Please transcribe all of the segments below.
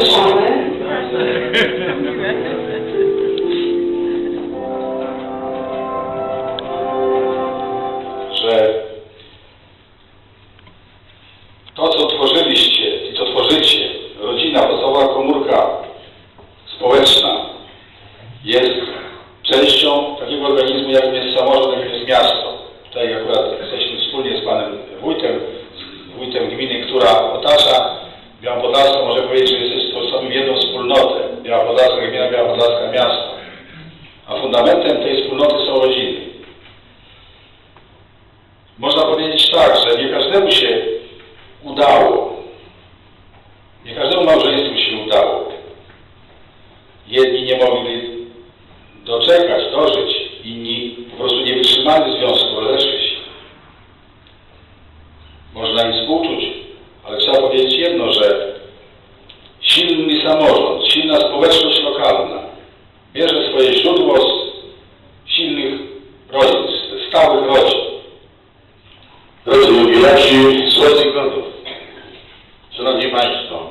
Że to, co tworzyliście i co tworzycie, rodzina, podstawowa komórka społeczna jest częścią takiego organizmu, jakim jest samorząd, jakim jest miasto. Tutaj akurat jesteśmy wspólnie z panem wójtem, z wójtem gminy, która otacza Białą Podlaską, może powiedzieć, że jesteśmy. Biała Podlaska, gmina Biała Podlaska, miasto. A fundamentem tej wspólnoty są rodziny. Można powiedzieć tak, że nie każdemu się udało. Nie każdemu małżeństwu się udało. Jedni nie mogli doczekać, dożyć, inni po prostu nie wytrzymali związku, rozeszli się. Można im współczuć, ale trzeba powiedzieć jedno, że społeczność lokalna bierze swoje źródło z silnych rodzin, z stałych rodzin. Drodzy jubilaci, słodzy gotów, Szanowni Państwo,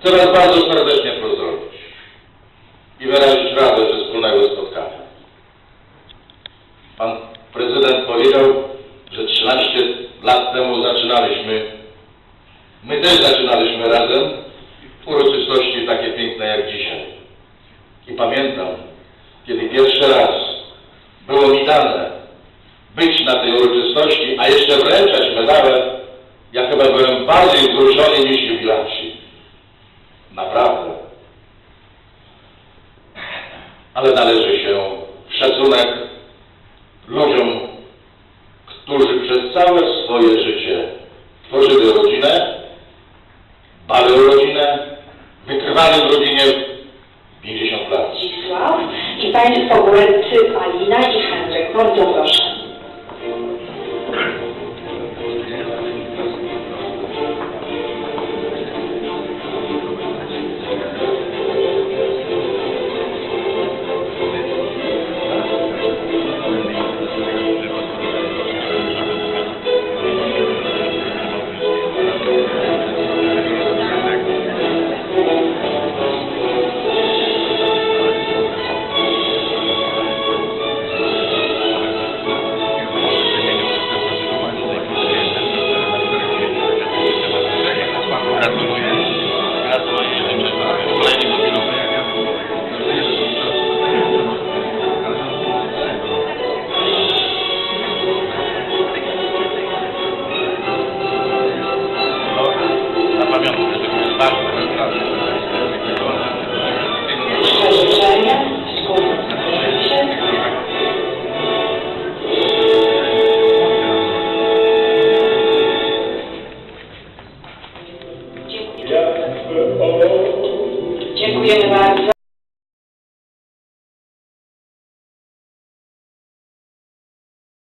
chcę Was bardzo serdecznie pozdrowić i wyrazić radość ze wspólnego spotkania. Pan prezydent powiedział, że 13 lat temu zaczynaliśmy, my też zaczynaliśmy razem uroczystości takie piękne jak dzisiaj. I pamiętam, kiedy pierwszy raz było mi dane być na tej uroczystości, a jeszcze wręczać medale, ja chyba byłem bardziej wzruszony niż jubilaci. Naprawdę. Ale należy się szacunek ludziom, którzy przez całe swoje życie tworzyli rodzinę, dbali o rodzinę, wytrwali w rodzinie 50 lat. Zdzisław i Państwo Głębcy, Alina i Henryk. Bardzo